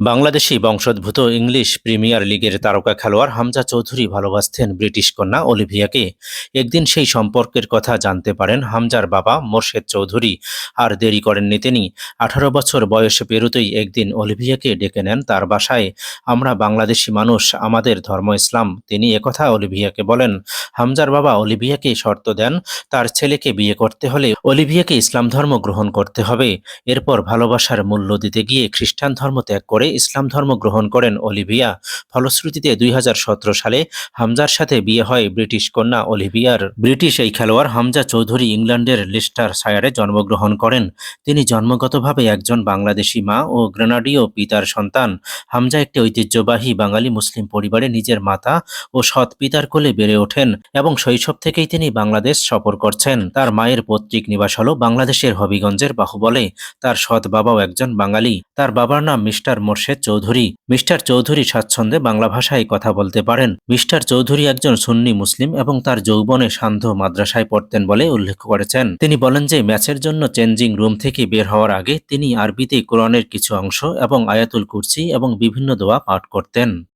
বাংলাদেশি বংশোদ্ভূত English premier লিগের তারকা খেলোয়াড় হামজা চৌধুরী ভালোবাসতেন ব্রিটিশ কন্যা অলিভিয়াকে। একদিন সেই সম্পর্কের কথা জানতে পারেন হামজার বাবা মোর্শেদ চৌধুরী। আর দেরি করেননি তিনি। আঠারো বছর বয়সে পেরুতেই একদিন অলিভিয়াকে ডেকে নেন তার বাসায়। আমরা বাংলাদেশি মানুষ, আমাদের ধর্ম ইসলাম। তিনি একথা অলিভিয়াকে বলেন, হামজার বাবা অলিভিয়াকে শর্ত দেন, তার ছেলেকে বিয়ে করতে হলে অলিভিয়াকে ইসলাম ধর্ম গ্রহণ করতে হবে। এরপর ভালোবাসার মূল্য দিতে গিয়ে খ্রিস্টান ধর্ম ত্যাগ করে ইসলাম ধর্ম গ্রহণ করেন অলিভিয়া। ফলশ্রুতিতে দুই হাজার সতেরো সালে হামজার সাথে বিয়ে হয় ব্রিটিশ কন্যা অলিভিয়ার। ব্রিটিশ এই খেলোয়াড় হামজা চৌধুরী ইংল্যান্ডের লিস্টার সায়ারে জন্মগ্রহণ করেন। তিনি জন্মগতভাবে একজন বাংলাদেশি মা ও গ্রেনাডীয় পিতার সন্তান। হামজা একটি ঐতিহ্যবাহী বাঙালি মুসলিম পরিবারে নিজের মাতা ও সৎ পিতার কোলে বেড়ে ওঠেন এবং শৈশব থেকেই তিনি বাংলাদেশ সফর করছেন। তার মায়ের পৈতৃক নিবাস হল বাংলাদেশের হবিগঞ্জের বাহুবলে তার সৎ বাবাও একজন বাঙালি। তার বাবার নাম মিস্টার মোর্শেদ চৌধুরী, মিস্টার চৌধুরী স্বাচ্ছন্দ্যে বাংলা ভাষায় কথা বলতে পারেন। মিস্টার চৌধুরী একজন সুন্নি মুসলিম এবং তার যৌবনে সান্ধ্য মাদ্রাসায় পড়তেন বলে উল্লেখ করেছেন। তিনি বলেন যে, ম্যাচের জন্য চেঞ্জিং রুম থেকে বের হওয়ার আগে তিনি আরবিতে কোরআনের কিছু অংশ এবং আয়াতুল কুরসি এবং বিভিন্ন দোয়া পাঠ করতেন।